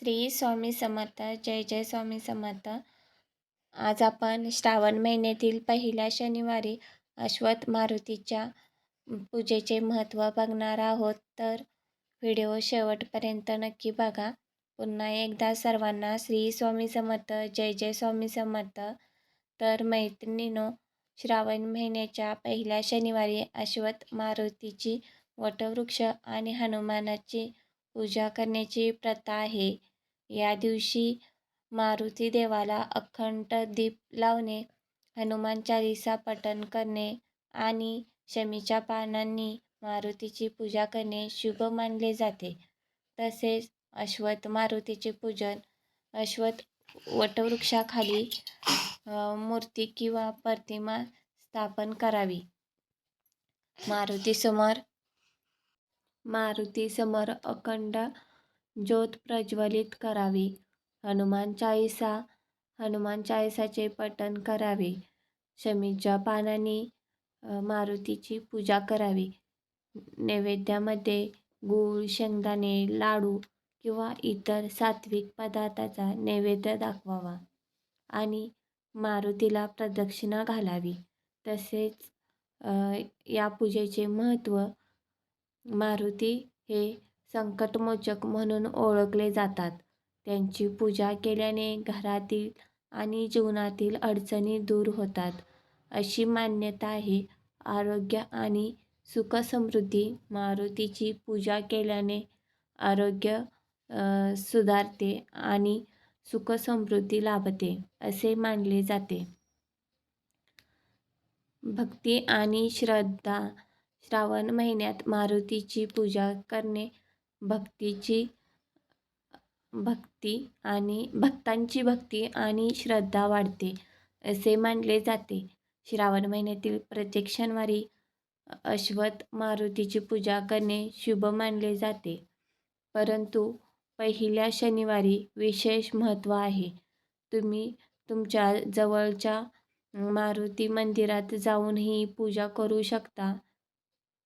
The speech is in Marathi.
श्री स्वामी समर्थ जय जय स्वामी समर्थ. आज आपण श्रावण महिन्यातील पहिल्या शनिवारी अश्वथ मारुतीच्या पूजेचे महत्त्व बघणार आहोत. तर व्हिडिओ शेवटपर्यंत नक्की बघा. पुन्हा एकदा सर्वांना श्री स्वामी समर्थ जय जय स्वामी समर्थ. तर मैत्रिणीनो श्रावण महिन्याच्या पहिल्या शनिवारी अश्वथ मारुतीची वटवृक्ष आणि हनुमानाची पूजा करण्याची प्रथा आहे. या दिवशी मारुती देवाला अखंड दीप लावणे हनुमान चालिसा पठण करणे आणि शमीच्या पानांनी मारुतीची पूजा करणे शुभ मानले जाते. तसेच अश्वथ मारुतीचे पूजन अश्वथ वटवृक्षाखाली मूर्ती किंवा प्रतिमा स्थापन करावी. मारुतीसमोर मारुतीसमोर अखंड ज्योत प्रज्वलित करावी. हनुमान चाळीसा हनुमान चाळीसाचे पठण करावे. शमीच्या पानांनी मारुतीची पूजा करावी. नैवेद्यामध्ये गूळ शेंगदाणे लाडू किंवा इतर सात्विक पदार्थाचा नैवेद्य दाखवावा आणि मारुतीला प्रदक्षिणा घालावी. तसेच या पूजेचे महत्त्व मारुती हे संकटमोचक म्हणून ओळखले जातात. त्यांची पूजा केल्याने घरातील आणि जीवनातील अडचणी दूर होतात. अशी मान्यता आहे. आरोग्य आणि सुखसमृद्धी मारुतीची पूजा केल्याने आरोग्य सुधारते आणि सुखसमृद्धी लाभते असे मानले जाते. भक्ती आणि श्रद्धा श्रावण महिन्यात मारुतीची पूजा करणे भक्तीची भक्ती आणि भक्तांची भक्ती आणि श्रद्धा वाढते असे मानले जाते. श्रावण महिन्यातील प्रत्येक शनिवारी अश्वत मारुतीची पूजा करणे शुभ मानले जाते. परंतु पहिल्या शनिवारी विशेष महत्त्व आहे. तुम्ही तुमच्या जवळच्या मारुती मंदिरात जाऊन ही पूजा करू शकता.